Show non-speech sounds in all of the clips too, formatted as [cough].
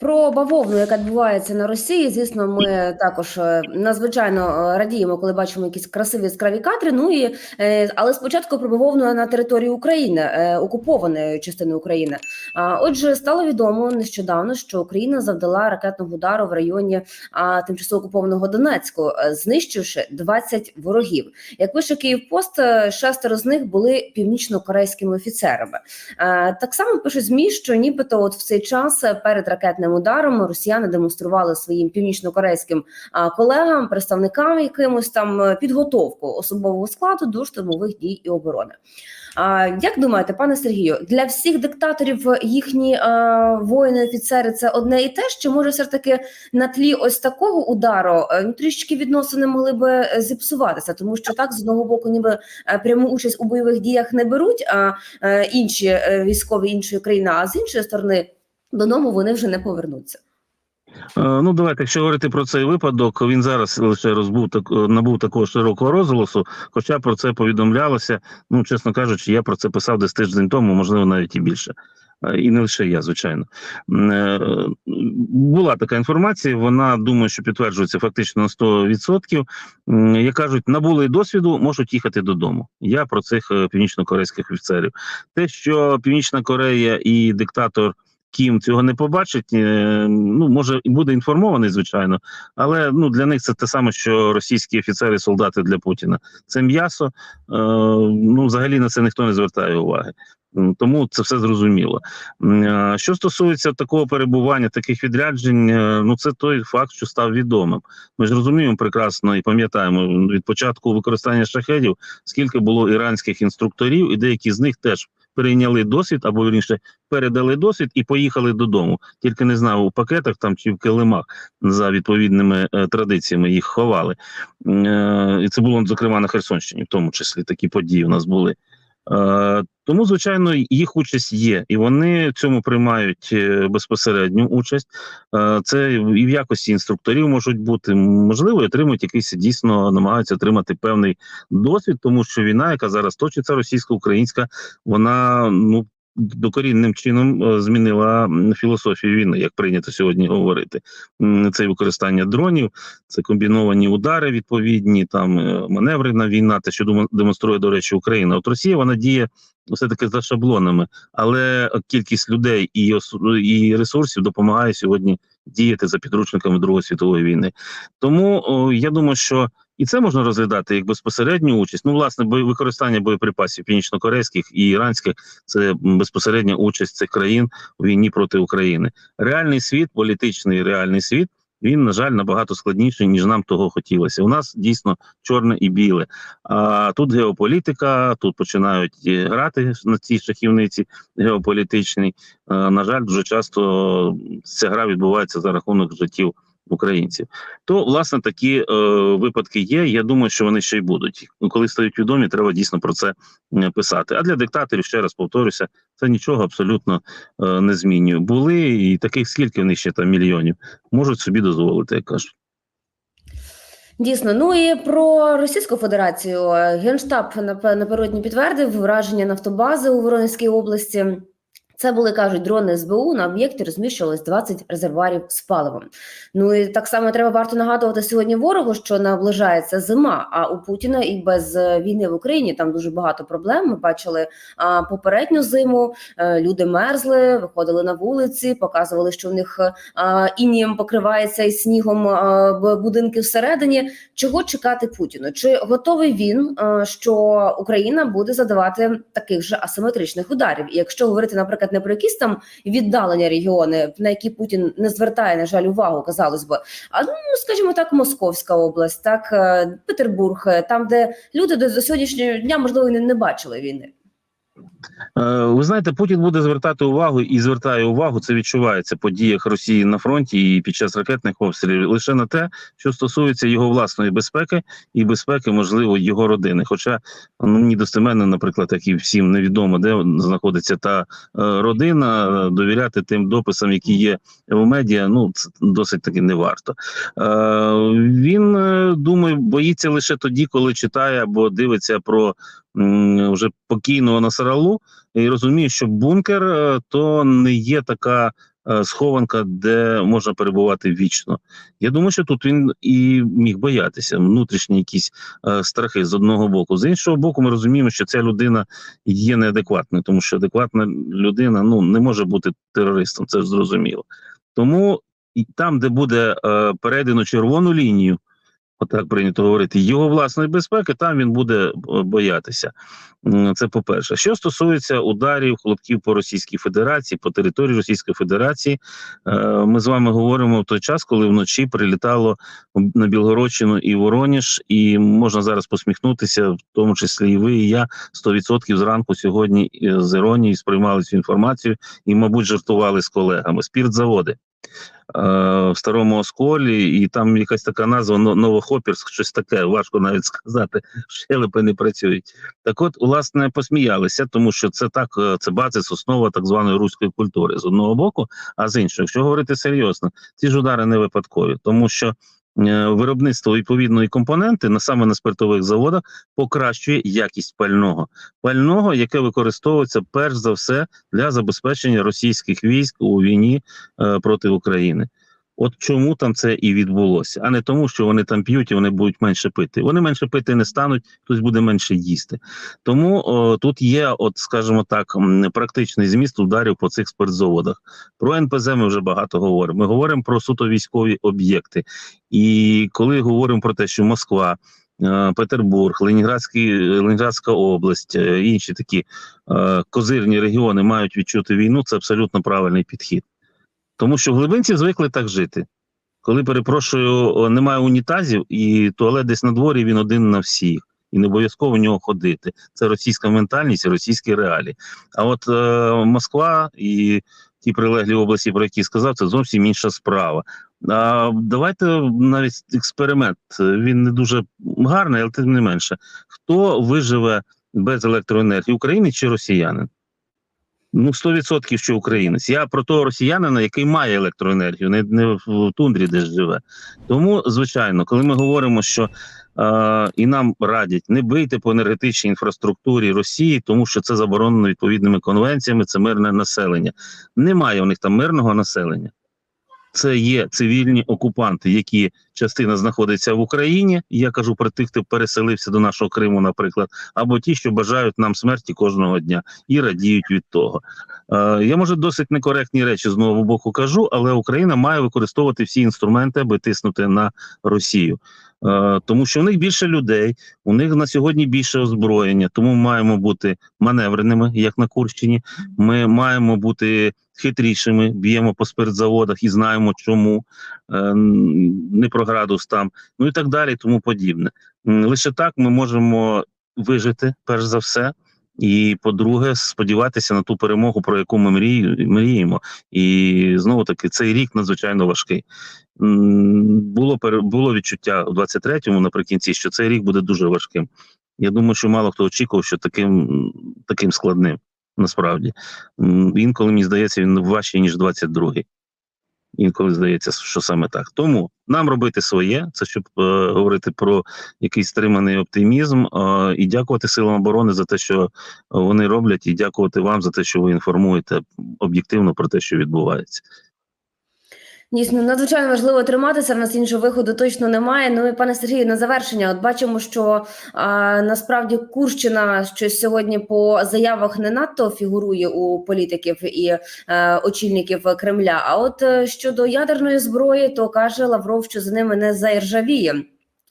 Про бавовну, яка відбувається на Росії, звісно, ми також е, надзвичайно е, радіємо, коли бачимо якісь красиві яскраві кадри. Ну і е, але спочатку про бавовну на території України, окупованої частини України. Отже, стало відомо нещодавно, що Україна завдала ракетного удару в районі тимчасово окупованого Донецьку, знищивши 20 ворогів. Як пише Київпост, шестеро з них були північно-корейськими офіцерами. Так само пише змі, що нібито от в цей час перед ракетним ударом росіяни демонстрували своїм північно-корейським колегам, представникам якимось там е, підготовку особового складу до штурмових дій і оборони. А як думаєте, пане Сергію, для всіх диктаторів їхні а, воїни, офіцери це одне і те, чи може все ж таки на тлі ось такого удару е, ну, трішки відносини могли би е, зіпсуватися, тому що так з одного боку, ніби е, пряму участь у бойових діях не беруть, а е, інші е, військові іншої країни, а з іншої сторони додому вони вже не повернуться. Е, Ну, давайте, якщо говорити про цей випадок, він зараз лише розбув так набув такого широкого розголосу. Хоча про це повідомлялося. Ну, чесно кажучи, я про це писав десь тиждень тому, можливо, навіть і більше. Е, І не лише я, звичайно. Е, Була така інформація. Вона думаю, що підтверджується фактично на 100%. Як кажуть, набули досвіду, можуть їхати додому. Я про цих е, північно-корейських офіцерів. Те, що Північна Корея і диктатор. Кім цього не побачить, е, ну може і буде інформований, звичайно, але ну для них це те саме, що російські офіцери, солдати для Путіна. Це м'ясо. Е, ну взагалі на це ніхто не звертає уваги. Тому це все зрозуміло. Е, Що стосується такого перебування, таких відряджень, е, ну це той факт, що став відомим. Ми ж розуміємо прекрасно і пам'ятаємо від початку використання шахедів, скільки було іранських інструкторів, і деякі з них теж перейняли досвід або вірніше передали досвід і поїхали додому. Тільки не знаю, у пакетах там чи в килимах за відповідними е, традиціями їх ховали. Е, і це було зокрема на Херсонщині, в тому числі такі події у нас були. Е, тому, звичайно, їх участь є, і вони в цьому приймають е, безпосередню участь. Е, це і в якості інструкторів можуть бути можливо, отримують якийсь дійсно намагаються отримати певний досвід, тому що війна, яка зараз точиться, російсько-українська, вона ну докорінним чином е, змінила філософію війни, як прийнято сьогодні говорити. Це використання дронів, це комбіновані удари відповідні, там е, маневрена війна, те, що демонструє, до речі, Україна. От Росія вона діє все таки за шаблонами, але кількість людей і і ресурсів допомагає сьогодні діяти за підручниками Другої світової війни. Тому о, я думаю, що і це можна розглядати як безпосередню участь. Ну, власне, використання боєприпасів північно-корейських і іранських це безпосередня участь цих країн у війні проти України. Реальний світ, політичний реальний світ. Він, на жаль, набагато складніший, ніж нам того хотілося. У нас дійсно чорне і біле. А тут геополітика, тут починають грати на цій шахівниці геополітичній. На жаль, дуже часто ця гра відбувається за рахунок життів українців. То власне такі е, випадки є. Я думаю, що вони ще й будуть. Ну, Коли стають відомі, треба дійсно про це е, писати. А для диктаторів ще раз повторюся, це нічого абсолютно е, не змінює. Були і таких скільки в них ще там мільйонів можуть собі дозволити, як кажуть. Дійсно, ну і про Російську Федерацію Генштаб нап- напередодні підтвердив враження нафтобази у Воронезькій області. Це були кажуть дрони СБУ. На об'єкті розміщувалось 20 резервуарів з паливом. Ну і так само треба варто нагадувати сьогодні ворогу, що наближається зима. А у Путіна і без е, війни в Україні там дуже багато проблем. Ми бачили а, попередню зиму. е, Люди мерзли, виходили на вулиці, показували, що в них а, інієм покривається і снігом а, будинки всередині. Чого чекати Путіну? Чи готовий він, а, що Україна буде задавати таких же асиметричних ударів? І якщо говорити, наприклад, не про якісь там віддалення регіони, на які Путін не звертає на жаль увагу, казалось би, а ну скажімо так, Московська область, так е, Петербург, е, там, де люди до, сьогоднішнього дня можливо не бачили війни. Е, Ви знаєте, Путін буде звертати увагу і звертає увагу. Це відчувається по діях Росії на фронті і під час ракетних обстрілів лише на те, що стосується його власної безпеки і безпеки, можливо, його родини. Хоча ну мені достеменно, наприклад, як і всім невідомо, де знаходиться та е, родина, е, довіряти тим дописам, які є в медіа. Ну це досить таки не варто. Е, Він думаю, боїться лише тоді, коли читає або дивиться про м, вже покійного Насаралу і розуміє, що бункер е, то не є така е, схованка, де можна перебувати вічно. Я думаю, що тут він і міг боятися внутрішні якісь е, страхи з одного боку. З іншого боку, ми розуміємо, що ця людина є неадекватною, тому що адекватна людина ну не може бути терористом, це ж зрозуміло. Тому там, де буде перейдено червону лінію, отак прийнято говорити, його власної безпеки, там він буде е, боятися. Це по-перше. Що стосується ударів хлопків по Російській Федерації, по території Російської Федерації, е, ми з вами говоримо в той час, коли вночі прилітало на Білгородщину і Вороніж, і можна зараз посміхнутися, в тому числі і ви, і я 100% зранку сьогодні е, з іронією сприймали цю інформацію і, мабуть, жартували з колегами. Спіртзаводи. Е, В старому осколі, і там якась така назва «Но- Новохопірськ, щось таке, важко навіть сказати, [laughs] щелепи не працюють. Так от, власне, посміялися, тому що це так, е, це базис, основа так званої руської культури з одного боку, а з іншого, якщо говорити серйозно, ці ж удари не випадкові, тому що виробництво відповідної компоненти на саме на спиртових заводах покращує якість пального, пального, яке використовується перш за все для забезпечення російських військ у війні е, проти України. От чому там це і відбулося, а не тому, що вони там п'ють і вони будуть менше пити. Вони менше пити не стануть, хтось буде менше їсти. Тому о, тут є, от скажімо так, практичний зміст ударів по цих спиртзаводах. Про НПЗ ми вже багато говоримо. Ми говоримо про суто військові об'єкти. І коли говоримо про те, що Москва. е, Петербург, Ленінградський, Ленінградська область, е, інші такі е, козирні регіони мають відчути війну. Це абсолютно правильний підхід. Тому що глибинці звикли так жити. Коли перепрошую, немає унітазів, і туалет десь на дворі, він один на всіх, і не обов'язково в нього ходити. Це російська ментальність, російські реалії. А от е, Москва і ті прилеглі області, про які сказав, це зовсім інша справа. А давайте навіть експеримент. Він не дуже гарний, але тим не менше. Хто виживе без електроенергії, українець чи росіянин? Ну, 100% що українець. Я про того росіянина, який має електроенергію, не, не в тундрі де живе. Тому, звичайно, коли ми говоримо, що е, і нам радять не бийте по енергетичній інфраструктурі Росії, тому що це заборонено відповідними конвенціями, це мирне населення. Немає у них там мирного населення. Це є цивільні окупанти, які частина знаходиться в Україні. Я кажу про тих, хто переселився до нашого Криму, наприклад, або ті, що бажають нам смерті кожного дня і радіють від того. Е, я може досить некоректні речі з одного боку кажу, але Україна має використовувати всі інструменти, аби тиснути на Росію. Е, тому що у них більше людей, у них на сьогодні більше озброєння, тому маємо бути маневреними, як на Курщині. Ми маємо бути хитрішими, б'ємо по спиртзаводах і знаємо, чому е, не про градус там, ну і так далі, тому подібне. Лише так ми можемо вижити, перш за все. І по-друге, сподіватися на ту перемогу, про яку ми мріємо. І знову таки цей рік надзвичайно важкий. Було було відчуття у 23-му наприкінці, що цей рік буде дуже важким. Я думаю, що мало хто очікував, що таким, таким складним насправді. Інколи мені здається, він важчий, ніж 22-й. Інколи здається, що саме так. Тому нам робити своє, це щоб е, говорити про якийсь стриманий оптимізм, е, і дякувати силам оборони за те, що вони роблять, і дякувати вам за те, що ви інформуєте об'єктивно про те, що відбувається. Дійсно, надзвичайно важливо триматися. В нас іншого виходу точно немає. Ну і пане Сергію, на завершення, от бачимо, що а, насправді Курщина щось сьогодні по заявах не надто фігурує у політиків і е, очільників Кремля. А от е, щодо ядерної зброї, то каже Лавров, що за ними не заіржавіє.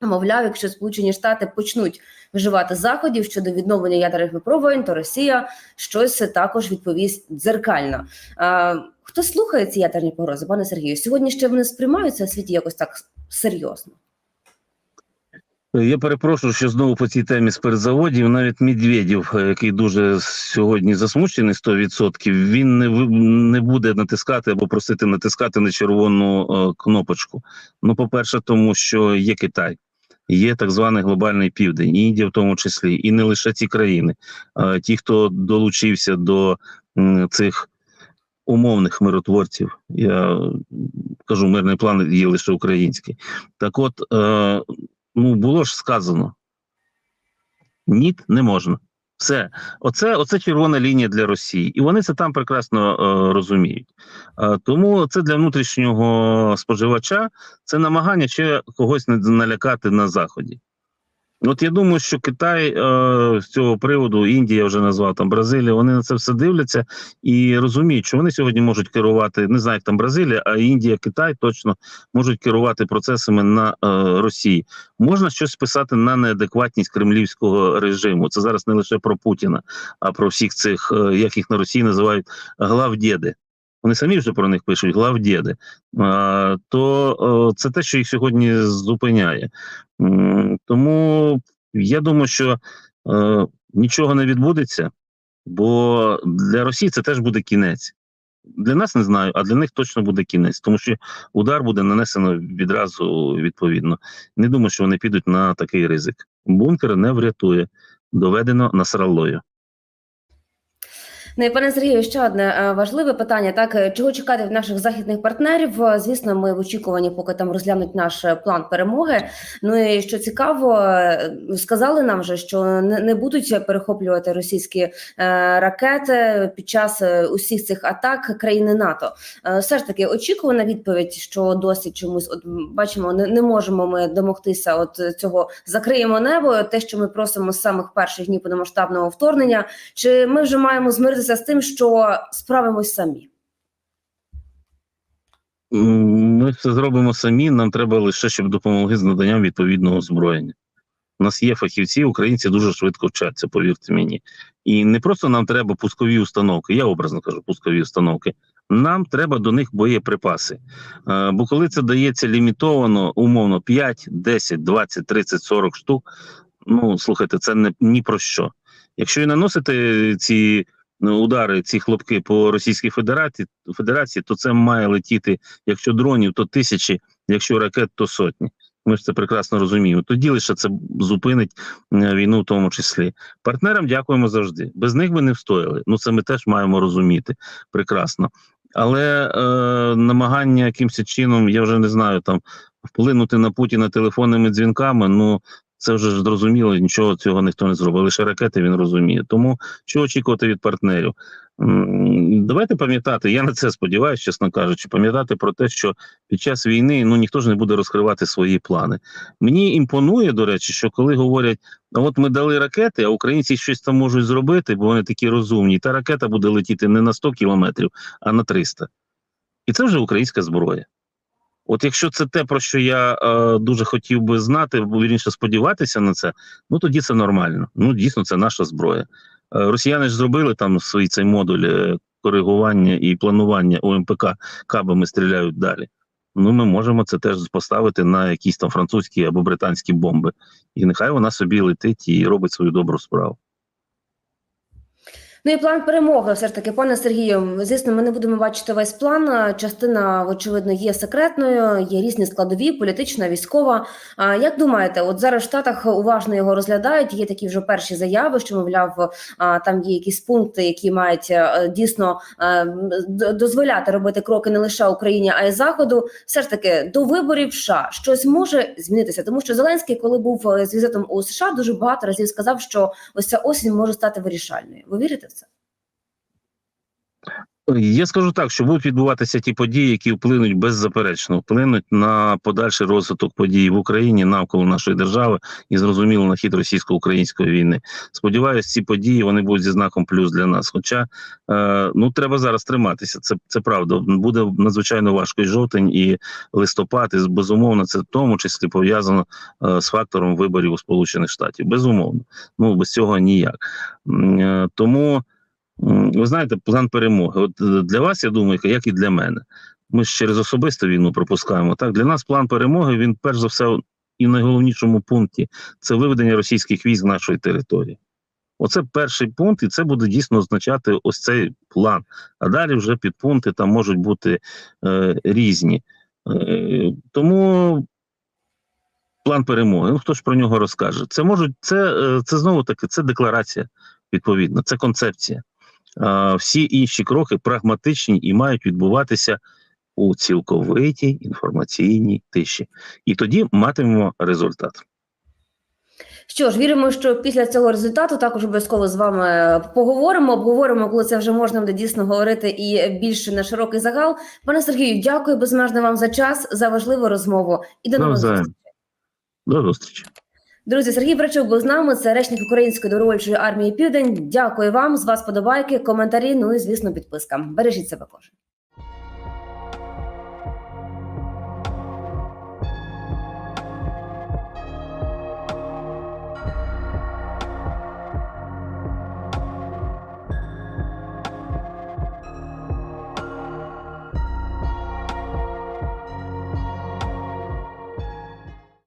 Мовляв, якщо Сполучені Штати почнуть вживати заходів щодо відновлення ядерних випробувань, то Росія щось також відповість дзеркально. А, хто слухає ці ядерні погрози, пане Сергію? Сьогодні ще вони сприймаються в світі якось так серйозно. Я перепрошую, що знову по цій темі спиртзаводів, навіть Медведєв, е, який дуже сьогодні засмучений 100%, він не не буде натискати або просити натискати на червону е, кнопочку. Ну, по-перше, тому що є Китай. Є так званий глобальний південь, Індія в тому числі, і не лише ці країни. Ті, хто долучився до цих умовних миротворців, я кажу, мирний план є лише український. Так от, е, ну було ж сказано: ні, не можна. Все, оце, оце червона лінія для Росії, і вони це там прекрасно е, розуміють. Е, тому це для внутрішнього споживача це намагання ще когось налякати на заході. От я думаю, що Китай е, з цього приводу, Індія вже назвав там Бразилія, вони на це все дивляться і розуміють, що вони сьогодні можуть керувати, не знаю, як там Бразилія, а Індія, Китай точно можуть керувати процесами на е, Росії. Можна щось списати на неадекватність кремлівського режиму. Це зараз не лише про Путіна, а про всіх цих, е, як їх на Росії називають, главдєди. Вони самі вже про них пишуть главдєди. То е, це те, що їх сьогодні зупиняє. Тому я думаю, що е, нічого не відбудеться, бо для Росії це теж буде кінець. Для нас не знаю, а для них точно буде кінець, тому що удар буде нанесено відразу відповідно. Не думаю, що вони підуть на такий ризик. Бункер не врятує, доведено насралою. Ну і пане Сергію, ще одне е, важливе питання. Так е, чого чекати від наших західних партнерів? Е, Звісно, ми в очікуванні, поки там розглянуть наш план перемоги. Ну і що цікаво, сказали нам вже, що не, не будуть перехоплювати російські ракети під час усіх цих атак країни НАТО. Все ж таки очікувана відповідь, що досить чомусь, от бачимо, не, не можемо ми домогтися. От цього закриємо небо. Те, що ми просимо з самих перших днів повномасштабного вторгнення. Чи ми вже маємо змиритися з тим, що справимось самі? Ми це зробимо самі. Нам треба лише, щоб допомогли з наданням відповідного озброєння. У нас є фахівці, українці дуже швидко вчаться, повірте мені. І не просто нам треба пускові установки, я образно кажу, пускові установки. Нам треба до них боєприпаси. Е, бо коли це дається лімітовано, умовно 5, 10, 20, 30, 40 штук, ну слухайте, це не ні про що. Якщо і наносити ці удари, ці хлопки по Російській Федерації, Федерації, то це має летіти, якщо дронів, то тисячі, якщо ракет, то сотні. Ми ж це прекрасно розуміємо. Тоді лише це зупинить е, війну, в тому числі. Партнерам дякуємо завжди. Без них ми не встояли. Ну це ми теж маємо розуміти прекрасно. Але е, намагання якимось чином, я вже не знаю, там вплинути на Путіна телефонними дзвінками. Ну це вже ж зрозуміло, нічого цього ніхто не зробив. Лише ракети він розуміє. Тому що очікувати від партнерів? Давайте пам'ятати, я на це сподіваюся, чесно кажучи, пам'ятати про те, що під час війни ну ніхто ж не буде розкривати свої плани. Мені імпонує, до речі, що коли говорять, «А от ми дали ракети, а українці щось там можуть зробити, бо вони такі розумні. Та ракета буде летіти не на 100 кілометрів, а на 300. І це вже українська зброя. От якщо це те, про що я е, дуже хотів би знати, або вірніше сподіватися на це, ну тоді це нормально. Ну дійсно, це наша зброя. Е, росіяни ж зробили там свій цей модуль е, коригування і планування ОМПК кабами стріляють далі. Ну, ми можемо це теж поставити на якісь там французькі або британські бомби, і нехай вона собі летить і робить свою добру справу. Ну і план перемоги, все ж таки, пане Сергію. Звісно, ми не будемо бачити весь план. Частина, очевидно, є секретною, є різні складові, політична, військова. А як думаєте, от зараз в Штатах уважно його розглядають? Є такі вже перші заяви, що мовляв, там є якісь пункти, які мають е, дійсно е, дозволяти робити кроки не лише Україні, а й заходу. Все ж таки до виборів США щось може змінитися, тому що Зеленський, коли був е, з візитом у США, дуже багато разів сказав, що ось ця осінь може стати вирішальною. Ви вірите? Я скажу так, що будуть відбуватися ті події, які вплинуть беззаперечно, вплинуть на подальший розвиток подій в Україні навколо нашої держави і зрозуміло на хід російсько-української війни. Сподіваюсь, ці події вони будуть зі знаком плюс для нас. Хоча е, ну треба зараз триматися. Це це правда. Буде надзвичайно важко і жовтень, і листопад. І безумовно, це в тому числі пов'язано е, з фактором виборів у Сполучених Штатів. Безумовно, ну без цього ніяк. Е, тому. Ви знаєте, план перемоги. От е, для вас, я думаю, як і для мене. Ми ж через особисту війну пропускаємо. Так, для нас план перемоги він перш за все і в найголовнішому пункті це виведення російських військ з нашої території. Оце перший пункт, і це буде дійсно означати ось цей план. А далі вже підпункти там можуть бути е, різні. Е, тому план перемоги. Ну хто ж про нього розкаже? Це можуть, це, е, це знову таки це декларація, відповідно, це концепція. Всі інші кроки прагматичні і мають відбуватися у цілковитій інформаційній тиші. І тоді матимемо результат. Що ж, віримо, що після цього результату також обов'язково з вами поговоримо. Обговоримо, коли це вже можна буде дійсно говорити і більше на широкий загал. Пане Сергію, дякую безмежно вам за час, за важливу розмову і до нових зустрічей. До зустрічі. Друзі, Сергій Брачук був з нами. Це речник Української добровольчої армії Південь. Дякую вам. З вас подобайки, коментарі. Ну і звісно, підписка. Бережіть себе кожен.